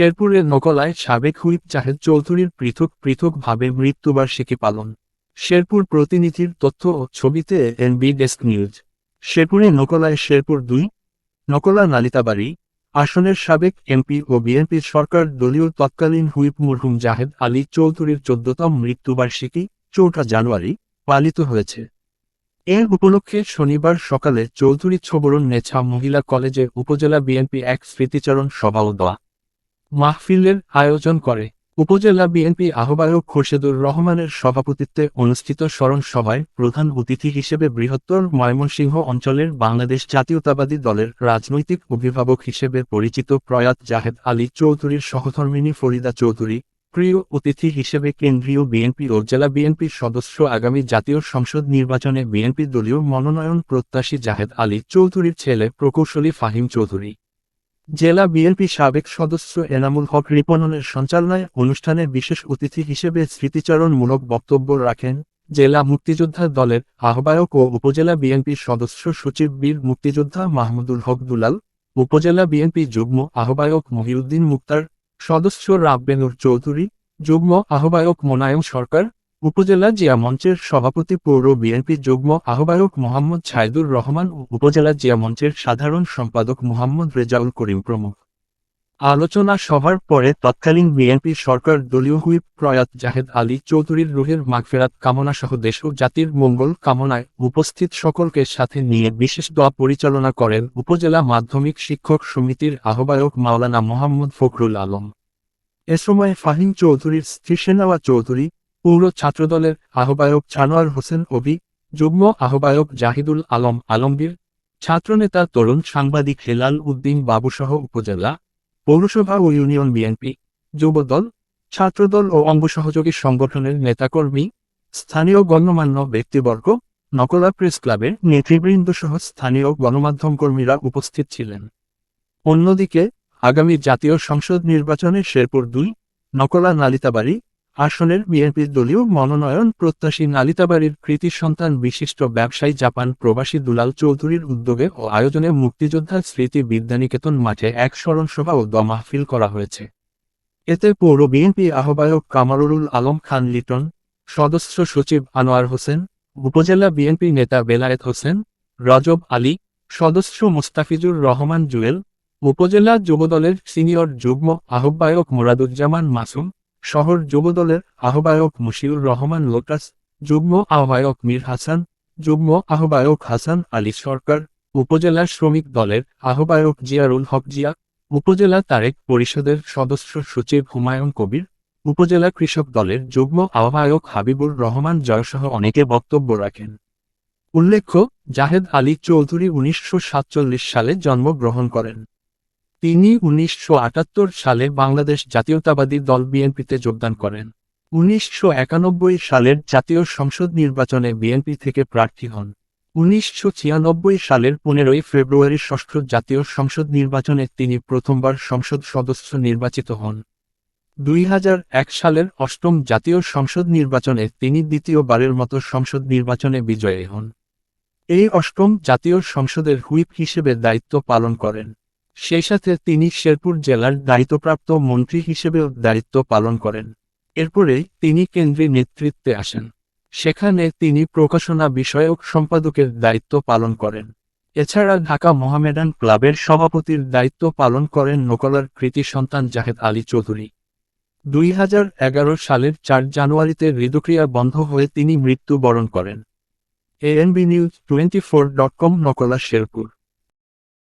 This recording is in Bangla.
শেরপুরের নকলায় সাবেক হুইপ জাহেদ চৌধুরীর পৃথক পৃথকভাবে মৃত্যুবার্ষিকী পালন। শেরপুর প্রতিনিধির তথ্য ও ছবিতে এনবি ডেস্ক নিউজ। শেরপুরে নকলায় শেরপুর দুই নকলা নালিতাবাড়ি, আসনের সাবেক এমপি ও বিএনপির সরকার দলীয় তৎকালীন হুইপ মরহুম জাহেদ আলী চৌধুরীর চোদ্দতম মৃত্যুবার্ষিকী চৌঠা জানুয়ারি পালিত হয়েছে। এর উপলক্ষে শনিবার সকালে চৌধুরী ছবরণ নেছা মহিলা কলেজে উপজেলা বিএনপি এক স্মৃতিচারণ সভা ও দোয়া। মাহফিলের আয়োজন করে। উপজেলা বিএনপি আহ্বায়ক খোরশেদুর রহমানের সভাপতিত্বে অনুষ্ঠিত স্মরণ সভায় প্রধান অতিথি হিসেবে বৃহত্তর ময়মনসিংহ অঞ্চলের বাংলাদেশ জাতীয়তাবাদী দলের রাজনৈতিক অভিভাবক হিসেবে পরিচিত প্রয়াত জাহেদ আলী চৌধুরীর সহধর্মিনী ফরিদা চৌধুরী, প্রিয় অতিথি হিসেবে কেন্দ্রীয় বিএনপি ও জেলা বিএনপির সদস্য আগামী জাতীয় সংসদ নির্বাচনে বিএনপি দলীয় মনোনয়ন প্রত্যাশী জাহেদ আলী চৌধুরীর ছেলে প্রকৌশলী ফাহিম চৌধুরী। জেলা বিএনপি সাবেক সদস্য এনামুল হক রিপনের সঞ্চালনায় অনুষ্ঠানে বিশেষ অতিথি হিসেবে স্মৃতিচারণমূলক বক্তব্য রাখেন জেলা মুক্তিযোদ্ধা দলের আহ্বায়ক ও উপজেলা বিএনপির সদস্য সচিব বীর মুক্তিযোদ্ধা মাহমুদুল হক দুলাল, উপজেলা বিএনপি যুগ্ম আহ্বায়ক মহিউদ্দিন মুক্তার, সদস্য রাব্বেনুর চৌধুরী, যুগ্ম আহ্বায়ক মোনায়েম সরকার উপজেলা জিয়া মঞ্চের সভাপতি পৌর বিএনপি যুগ্ম আহ্বায়ক মোহাম্মদ ছাইদুর রহমান ও উপজেলা জিয়া মঞ্চের সাধারণ সম্পাদক মোহাম্মদ রেজাউল করিম প্রমুখ। আলোচনা সভার পরে তৎকালীন বিএনপি সরকার দলীয় হুইপ প্রয়াত জাহেদ আলী চৌধুরীর রুহের মাগফেরাত কামনা সহ দেশ ও জাতির মঙ্গল কামনায় উপস্থিত সকলকে সাথে নিয়ে বিশেষ দোয়া পরিচালনা করেন উপজেলা মাধ্যমিক শিক্ষক সমিতির আহ্বায়ক মাওলানা মোহাম্মদ ফখরুল আলম। এ সময় ফাহিম চৌধুরীর স্ত্রী সেনাওয়া চৌধুরী পৌর ছাত্রদলের আহ্বায়ক ছানোয়ার হোসেন অবি যুগ্ম আহ্বায়ক জাহিদুল আলম আলমগীর, ছাত্রনেতা তরুণ সাংবাদিক হেলাল উদ্দিন বাবুসহ উপজেলা, পৌরসভা ও ইউনিয়ন বিএনপি, যুবদল, ছাত্রদল ও অঙ্গ সহযোগী সংগঠনের নেতাকর্মী, স্থানীয় গণ্যমান্য ব্যক্তিবর্গ, নকলা প্রেস ক্লাবের নেতৃবৃন্দ সহ স্থানীয় গণমাধ্যম কর্মীরা উপস্থিত ছিলেন। অন্যদিকে, আগামী জাতীয় সংসদ নির্বাচনে শেরপুর দুই, নকলা নালিতাবাড়ি আসনের বিএনপির দলীয় মনোনয়ন প্রত্যাশী নালিতাবাড়ির কৃতি সন্তান বিশিষ্ট ব্যবসায়ী জাপান প্রবাসী দুলাল চৌধুরীর উদ্যোগে ও আয়োজনে মুক্তিযোদ্ধা স্মৃতি বিদ্যানিকেতন মাঠে এক স্মরণসভা ও দোয়া মাহফিল করা হয়েছে। এতে পৌর বিএনপি আহ্বায়ক কামারুল আলম খান লিটন, সদস্য সচিব আনোয়ার হোসেন, উপজেলা বিএনপি নেতা বেলায়েত হোসেন, রজব আলী, সদস্য মুস্তাফিজুর রহমান জুয়েল, উপজেলা যুবদলের সিনিয়র যুগ্ম আহ্বায়ক মুরাদুজ্জামান মাসুম শহর যুবদলের আহ্বায়ক মুশিউর রহমান লোটাস যুগ্ম আহ্বায়ক মীর হাসান, যুগ্ম আহ্বায়ক হাসান আলী সরকার, উপজেলা শ্রমিক দলের আহ্বায়ক জিয়ারুল হক জিয়া, উপজেলা তারেক পরিষদের সদস্য সচিব হুমায়ুন কবির, উপজেলা কৃষক দলের যুগ্ম আহ্বায়ক হাবিবুর রহমান জয়সহ অনেকে বক্তব্য রাখেন। উল্লেখ্য, জাহেদ আলী চৌধুরী উনিশশো সাতচল্লিশ সালে জন্মগ্রহণ করেন। তিনি উনিশশো আটাত্তর সালে বাংলাদেশ জাতীয়তাবাদী দল বিএনপিতে যোগদান করেন। উনিশশো একানব্বই সালের জাতীয় সংসদ নির্বাচনে বিএনপি থেকে প্রার্থী হন। উনিশশো ছিয়ানব্বই সালের পনেরোই ফেব্রুয়ারি ষষ্ঠ জাতীয় সংসদ নির্বাচনে তিনি প্রথমবার সংসদ সদস্য নির্বাচিত হন। দুই হাজার এক সালের অষ্টম জাতীয় সংসদ নির্বাচনে তিনি দ্বিতীয়বারের মতো সংসদ নির্বাচনে বিজয়ী হন। এই অষ্টম জাতীয় সংসদের হুইপ হিসেবে দায়িত্ব পালন করেন। সেই সাথে তিনি শেরপুর জেলার দায়িত্বপ্রাপ্ত মন্ত্রী হিসেবেও দায়িত্ব পালন করেন। এরপরে তিনি কেন্দ্রে নেতৃত্বে আসেন। সেখানে তিনি প্রকাশনা বিষয়ক সম্পাদকের দায়িত্ব পালন করেন। এছাড়া ঢাকা মোহামেডান ক্লাবের সভাপতির দায়িত্ব পালন করেন নকলার কৃতি সন্তান জাহেদ আলী চৌধুরী। দুই হাজার এগারো সালের চার জানুয়ারিতে হৃদক্রিয়া বন্ধ হয়ে তিনি মৃত্যুবরণ করেন। ANB news twenty four dot com Nakla Sherpur.